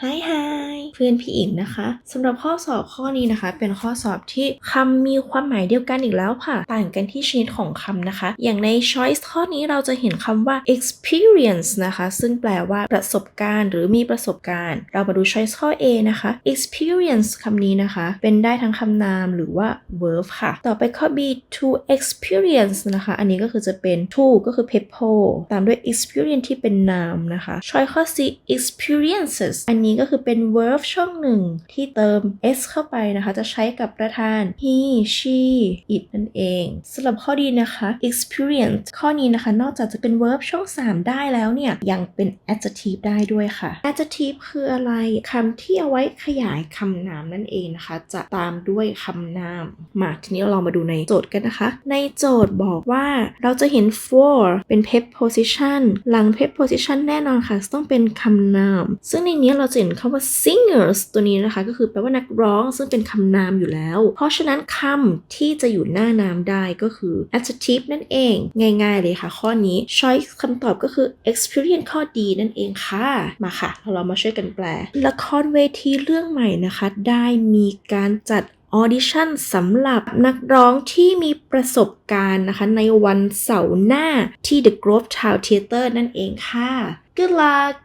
嗨嗨。 พื่อนพี่อิงนะคะสำหรับข้อสอบข้อนี้นะคะ เป็นข้อสอบที่คำมีความหมายเดียวกันอีกแล้วค่ะ ต่างกันที่ชนิดของคำนะคะ อย่างใน choice ข้อนี้เราจะเห็นคำว่า experience นะคะ ซึ่งแปลว่าประสบการณ์ หรือมีประสบการณ์ เรามาดู choice ข้อ A นะคะ experience คำนี้นะคะ เป็นได้ทั้งคำนามหรือว่า verb ค่ะ ต่อไปข้อ B to experience นะคะ อันนี้ก็คือจะเป็น to ก็คือ peppo ตามด้วย experience ที่เป็นนามนะคะ choice ข้อ C experiences อันนี้ก็คือเป็น verb ช่องหนึ่งที่เติม s เข้าไปนะคะ จะใช้กับประธาน he she it นั่นเองสำหรับข้อดีนะคะ experience ข้อนี้นะคะ นอกจากจะเป็น verb ช่อง 3 ได้แล้วเนี่ย ยังเป็น adjective ได้ด้วยค่ะ adjective คืออะไรคำที่เอาไว้ขยายคำนามนั่นเองนะคะ จะตามด้วยคำนาม มาทีนี้เราลองมาดูในโจทย์กันนะคะ ในโจทย์บอกว่าเราจะเห็น for เป็น preposition หลัง preposition แน่นอนค่ะ ต้องเป็นคำนาม ซึ่งในนี้เราจะเห็นคำว่า singers ตัวนี้นะคะก็คือแปลว่านักร้องซึ่งเป็นคำนามอยู่แล้ว เพราะฉะนั้นคำที่จะอยู่หน้านามได้ก็คือ adjective นั่นเอง ง่ายๆเลยค่ะ ข้อนี้ choice คำตอบก็คือ experience ข้อดีนั่นเองค่ะ มาค่ะ เรามาช่วยกันแปล ละครเวทีเรื่องใหม่นะคะ ได้มีการจัดออดิชั่นสำหรับนักร้องที่มีประสบการณ์นะคะ ในวันเสาร์หน้าที่ The Grove Town Theater นั่นเองค่ะ Good luck